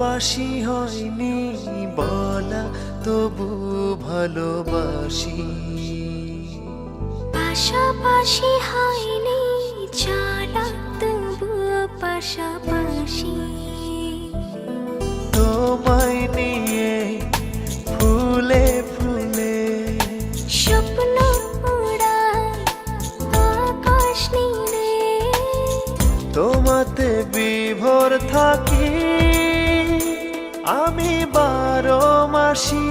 পাশাপাশি হয়নি বলা তবু ভালোবাসি। পাশাপাশি হয়নি চলা তবু পাশাপাশি। তোমায় নিয়ে ফুলে ফুলে স্বপ্ন তোমাতে বিভোর থাকি। আমি বারো মাসি।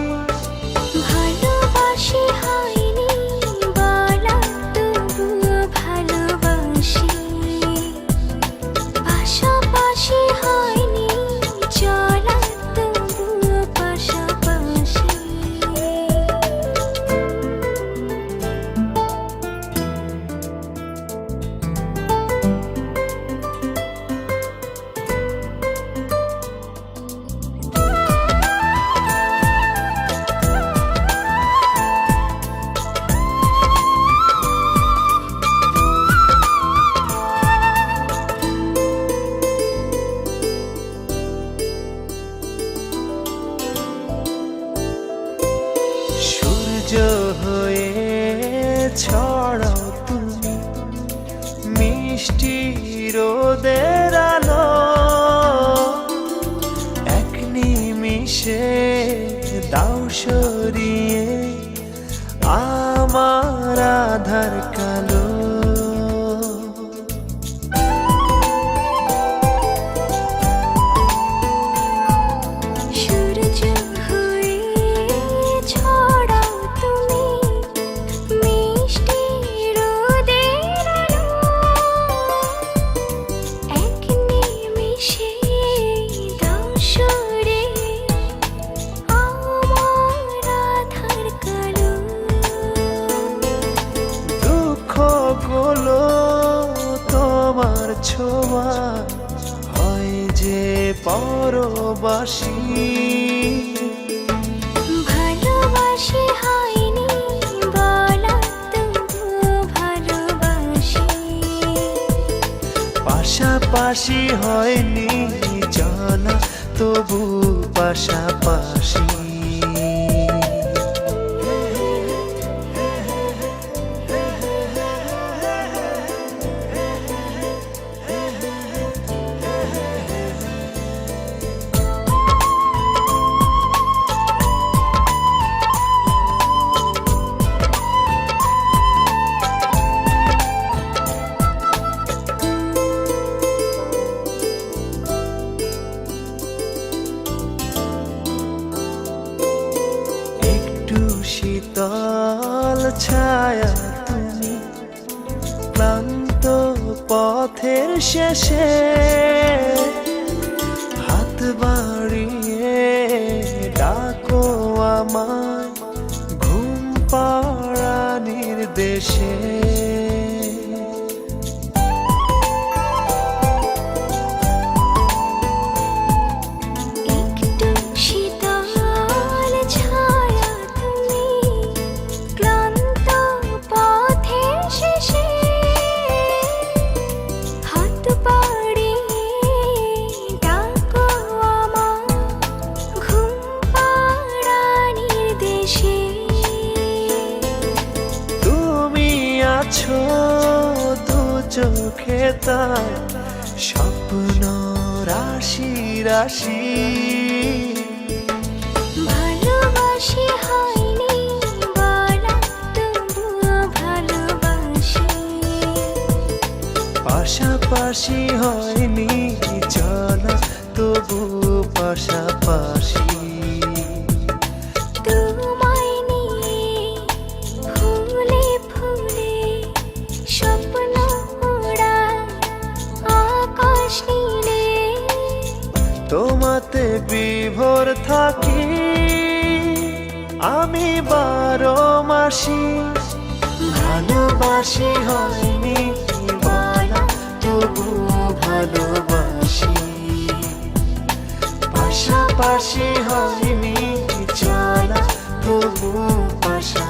ছড়াও তুমি মিষ্টি রোদের আলো। এক নিমিষে দাও সরিয়ে আমার আধার কালো। ছোঁয়া হয় যে পরবাসী। ভালোবাসি হয়নি বলা তবুও ভালোবাসি। পাশাপাশি হয়নি জানা তবু পাশাপাশি। শীতল ছায়া তুমি ক্লান্ত পথের শেষে হাত বাড়িয়ে ডাকো আমায় ঘুম পাড়া দেশে চোখে তার স্বপ্ন রাশি রাশি। ভালোবাসি হয়নি বলা তবুও ভালোবাসি। পাশাপাশি হয়নি চলা তবু পাশাপাশি। তোমাতে বিভোর থাকি। আমি বারো মাসি, ভালোবাসি হয়নি তবু ভালোবাসি। পাশাপাশি হয়নি চলা তবু পাশা